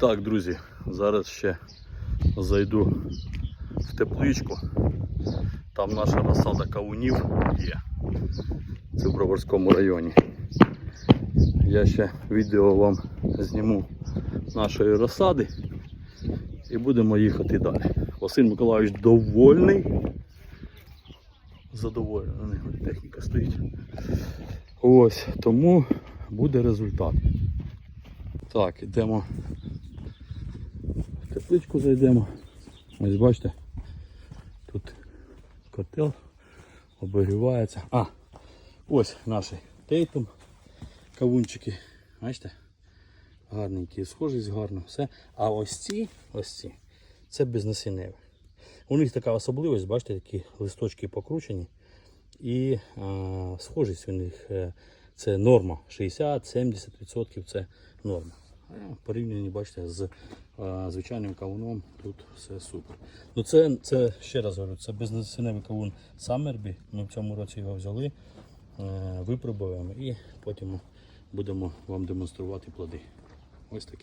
Так, друзі, зараз ще зайду в тепличку. Там наша розсада кавунів є. Це в Броварському районі. Я ще відео вам зніму нашої розсади і будемо їхати далі. Василь Миколаївич довольний. Задоволений, техніка стоїть. Ось, тому буде результат. Так, йдемо в зайдемо. Ось бачите, тут котел обігрівається. А, ось наш тейтум, кавунчики. Бачите? Гарненькі, схожість гарно, все. А ось ці, ось ці, це безнасінневі. У них така особливість, бачите, такі листочки покручені. І а, схожість у них е, це норма. 60-70% це норма. А порівнянні, бачите, з а, звичайним кавуном тут все супер. Ну це, це ще раз говорю, це безнасінневий кавун Саммербі. Ми в цьому році його взяли, е, випробуємо і потім будемо вам демонструвати плоди. Ось такі.